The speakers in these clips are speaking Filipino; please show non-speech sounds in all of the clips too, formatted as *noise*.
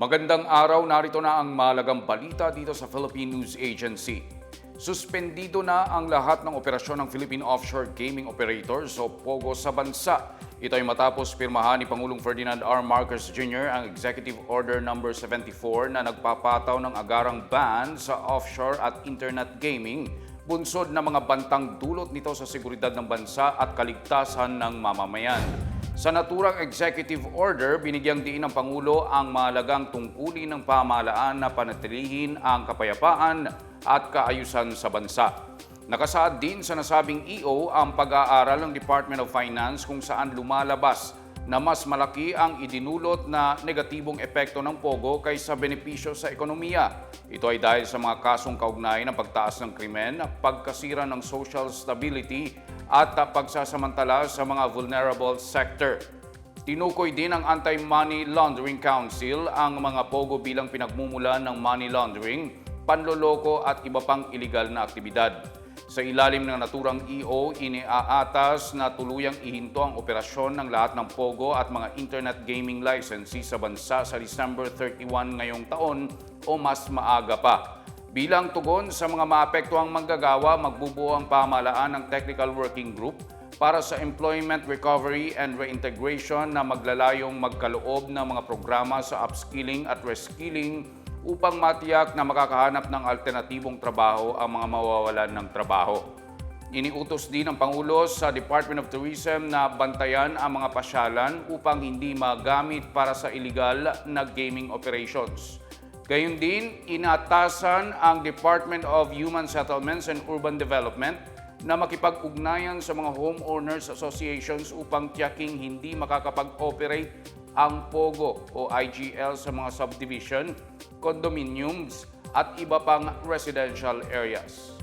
Magandang araw, narito na ang malagang balita dito sa Philippine News Agency. Suspendido na ang lahat ng operasyon ng Philippine Offshore Gaming Operators o POGO sa bansa. Ito ay matapos pirmahan ni Pangulong Ferdinand R. Marcos Jr. ang Executive Order No. 74 na nagpapataw ng agarang ban sa offshore at internet gaming bunsod na mga bantang dulot nito sa seguridad ng bansa at kaligtasan ng mamamayan. Sa naturang executive order, binigyang diin ng Pangulo ang mahalagang tungkulin ng pamahalaan na panatilihin ang kapayapaan at kaayusan sa bansa. Nakasaad din sa nasabing EO ang pag-aaral ng Department of Finance kung saan lumalabas na mas malaki ang idinulot na negatibong epekto ng POGO kaysa benepisyo sa ekonomiya. Ito ay dahil sa mga kasong kaugnay ng pagtaas ng krimen, pagkasira ng social stability at pagsasamantala sa mga vulnerable sector. Tinukoy din ng Anti-Money Laundering Council ang mga POGO bilang pinagmumulan ng money laundering, panloloko at iba pang iligal na aktibidad. Sa ilalim ng naturang EO, iniaatas na tuluyang ihinto ang operasyon ng lahat ng POGO at mga internet gaming licenses sa bansa sa December 31 ngayong taon o mas maaga pa. Bilang tugon sa mga maapektuhang manggagawa, magbubuo ang pamahalaan ng Technical Working Group para sa Employment Recovery and Reintegration na maglalayong magkaloob ng mga programa sa upskilling at reskilling upang matiyak na makakahanap ng alternatibong trabaho ang mga mawawalan ng trabaho. Iniutos din ng Pangulo sa Department of Tourism na bantayan ang mga pasyalan upang hindi magamit para sa illegal na gaming operations. Gayun din, inatasan ang Department of Human Settlements and Urban Development na makipag-ugnayan sa mga homeowners associations upang tiyaking hindi makakapag-operate ang POGO o IGL sa mga subdivision, condominiums at iba pang residential areas.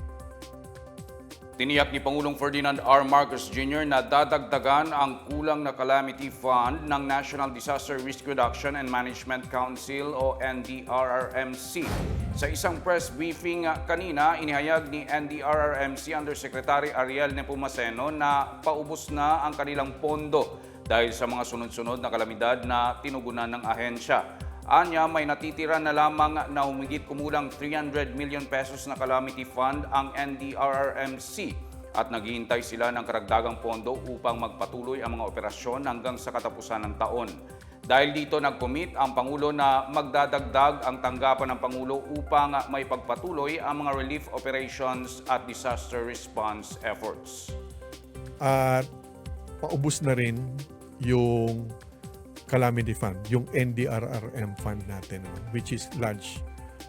Tiniyak ni Pangulong Ferdinand R. Marcos Jr. na dadagdagan ang kulang na calamity fund ng National Disaster Risk Reduction and Management Council o NDRRMC. Sa isang press briefing kanina, inihayag ni NDRRMC Undersecretary Ariel Nepomuceno na paubos na ang kanilang pondo dahil sa mga sunod-sunod na kalamidad na tinugunan ng ahensya. Anya, may natitira na lamang na humigit kumulang 300 million pesos na calamity fund ang NDRRMC at naghihintay sila ng karagdagang pondo upang magpatuloy ang mga operasyon hanggang sa katapusan ng taon. Dahil dito nag-commit ang Pangulo na magdadagdag ang tanggapan ng Pangulo upang may pagpatuloy ang mga relief operations at disaster response efforts. at paubos na rin yung calamity fund, yung NDRRM fund natin, which is large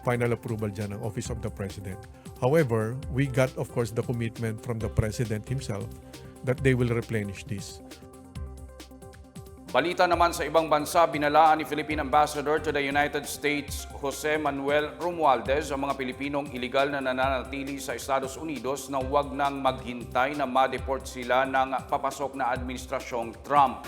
final approval dyan ng Office of the President. However, we got, of course, the commitment from the President himself that they will replenish this. Balita naman sa ibang bansa, binalaan ni Philippine Ambassador to the United States Jose Manuel Romualdez ang mga Pilipinong iligal na nananatili sa Estados Unidos na huwag nang maghintay na ma-deport sila ng papasok na administrasyong Trump.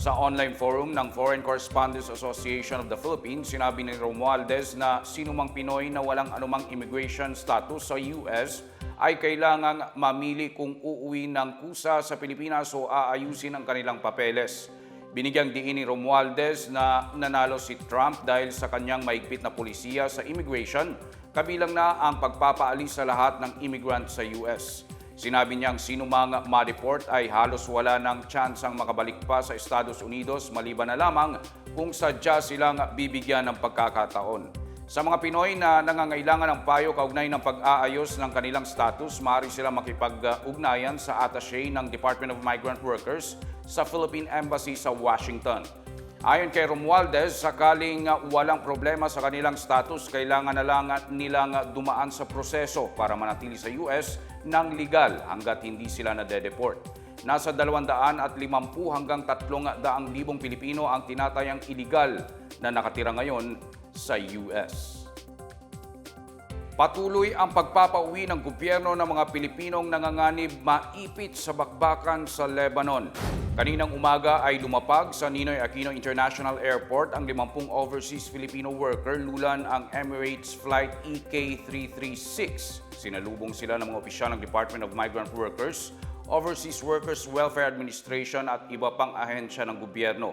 Sa online forum ng Foreign Correspondents Association of the Philippines, sinabi ni Romualdez na sinumang Pinoy na walang anumang immigration status sa US ay kailangang mamili kung uuwi ng kusa sa Pilipinas o aayusin ang kanilang papeles. Binigyang diin ni Romualdez na nanalo si Trump dahil sa kanyang maigpit na polisiya sa immigration, kabilang na ang pagpapaalis sa lahat ng immigrant sa US. Sinabi niyang sino mang ma-deport ay halos wala ng tsansang makabalik pa sa Estados Unidos maliban na lamang kung sadya silang bibigyan ng pagkakataon. Sa mga Pinoy na nangangailangan ng payo kaugnay ng pag-aayos ng kanilang status, maaari silang makipag-ugnayan sa attaché ng Department of Migrant Workers sa Philippine Embassy sa Washington. Ayon kay Romualdez, sakaling uh, walang problema sa kanilang status, kailangan na lang nilang uh, dumaan sa proseso para manatili sa US ng legal hanggat hindi sila na-deport. Nasa 250 hanggang 300 libong Pilipino ang tinatayang illegal na nakatira ngayon sa US. Patuloy ang pagpapauwi ng gobyerno ng mga Pilipinong nanganganib maipit sa bakbakan sa Lebanon. Kaninang umaga ay lumapag sa Ninoy Aquino International Airport ang 50 overseas Filipino worker lulan ang Emirates Flight E EK336. Sinalubong sila ng mga opisyal ng Department of Migrant Workers, Overseas Workers Welfare Administration at iba pang ahensya ng gobyerno.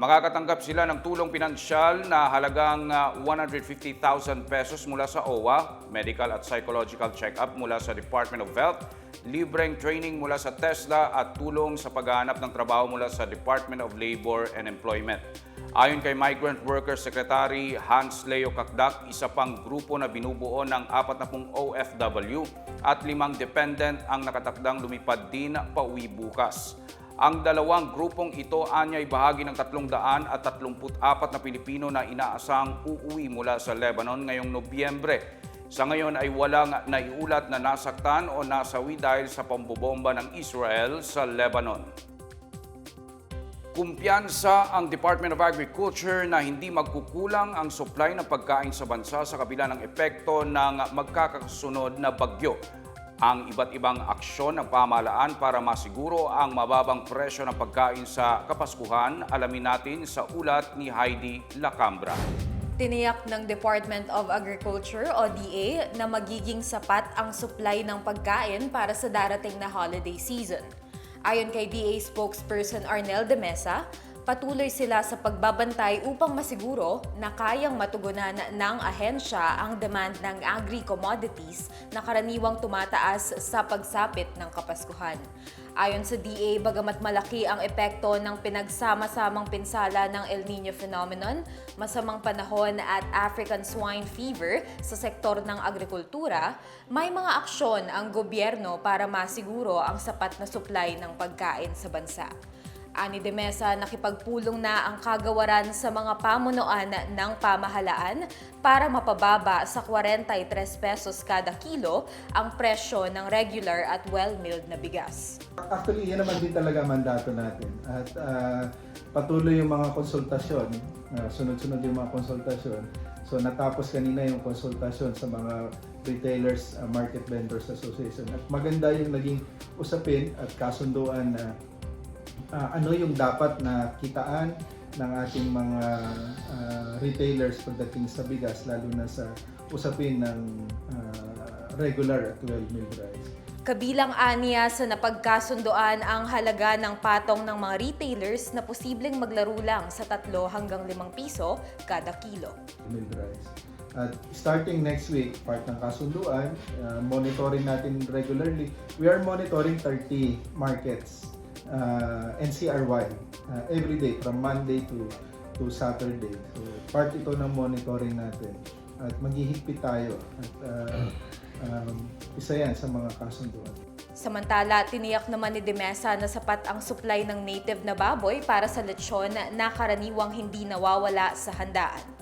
Makakatanggap sila ng tulong pinansyal na halagang ah, 150,000 pesos mula sa OWA, medical at psychological check-up mula sa Department of Health, libreng training mula sa TESDA at tulong sa paghahanap ng trabaho mula sa Department of Labor and Employment. Ayon kay Migrant Workers Secretary Hans Leo Kakdak, isa pang grupo na binubuo ng 40 OFW at limang dependent ang nakatakdang lumipad din pauwi bukas. Ang dalawang grupong ito anyay bahagi ng 300 at 34 na Pilipino na inaasang uuwi mula sa Lebanon ngayong Nobyembre. Sa ngayon ay walang naiulat na nasaktan o nasawi dahil sa pambobomba ng Israel sa Lebanon. Kumpiyansa ang Department of Agriculture na hindi magkukulang ang supply ng pagkain sa bansa sa kabila ng epekto ng magkakasunod na bagyo. Ang iba't ibang aksyon ng pamahalaan para masiguro ang mababang presyo ng pagkain sa Kapaskuhan, alamin natin sa ulat ni Heidi Lacambra. Tiniyak ng Department of Agriculture o DA na magiging sapat ang supply ng pagkain para sa darating na holiday season. Ayon kay DA spokesperson Arnel de Mesa, patuloy sila sa pagbabantay upang masiguro na kayang matugunan ng ahensya ang demand ng agri-commodities na karaniwang tumataas sa pagsapit ng Kapaskuhan. Ayon sa DA, bagamat malaki ang epekto ng pinagsama-samang pinsala ng El Nino phenomenon, masamang panahon at African swine fever sa sektor ng agrikultura, may mga aksyon ang gobyerno para masiguro ang sapat na supply ng pagkain sa bansa. Ani de Mesa, nakipagpulong na ang kagawaran sa mga pamunuan ng pamahalaan para mapababa sa 43 pesos kada kilo ang presyo ng regular at well-milled na bigas. Actually, yan naman din talaga mandato natin. At ah, patuloy yung mga konsultasyon, ah, sunod-sunod yung mga konsultasyon. So natapos kanina yung konsultasyon sa mga Retailers ah, Market Vendors Association. At maganda yung naging usapin at kasunduan na ah, ano yung dapat na kitaan ng ating mga ah, retailers pagdating sa bigas, lalo na sa usapin ng ah, regular at well-milled rice. Kabilang aniya sa napagkasundoan ang halaga ng patong ng mga retailers na posibleng maglaro lang sa 3 hanggang 5 piso kada kilo. milled rice. At starting next week, part ng kasunduan, uh, monitoring natin regularly. We are monitoring 30 markets uh, NCR-wide uh, every day from Monday to to Saturday. So part ito ng monitoring natin. At maghihigpit tayo. At uh, *clears throat* um, isa yan sa mga kasunduan. Samantala, tiniyak naman ni Demesa na sapat ang supply ng native na baboy para sa lechon na karaniwang hindi nawawala sa handaan.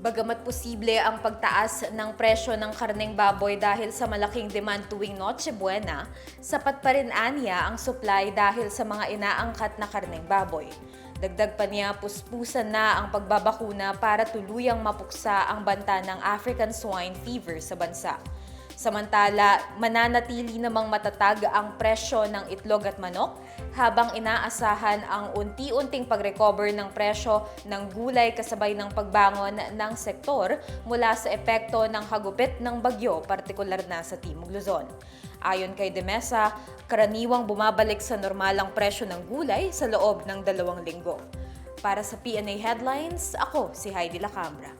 Bagamat posible ang pagtaas ng presyo ng karneng baboy dahil sa malaking demand tuwing Noche Buena, sapat pa rin aniya ang supply dahil sa mga inaangkat na karneng baboy. Dagdag pa niya, puspusan na ang pagbabakuna para tuluyang mapuksa ang banta ng African swine fever sa bansa. Samantala, mananatili namang matatag ang presyo ng itlog at manok habang inaasahan ang unti-unting pag-recover ng presyo ng gulay kasabay ng pagbangon ng sektor mula sa epekto ng hagupit ng bagyo, partikular na sa Timog Luzon. Ayon kay Demesa, karaniwang bumabalik sa normalang presyo ng gulay sa loob ng dalawang linggo. Para sa PNA Headlines, ako si Heidi Lacambra.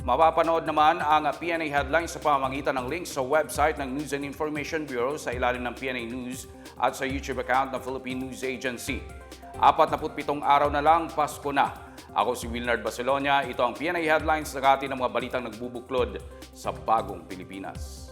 Mapapanood naman ang PNA Headlines sa pamamagitan ng links sa website ng News and Information Bureau sa ilalim ng PNA News at sa YouTube account ng Philippine News Agency. 47 araw na lang, Pasko na. Ako si Wilnard Bacelonia. Ito ang PNA Headlines sa ng mga balitang nagbubuklod sa bagong Pilipinas.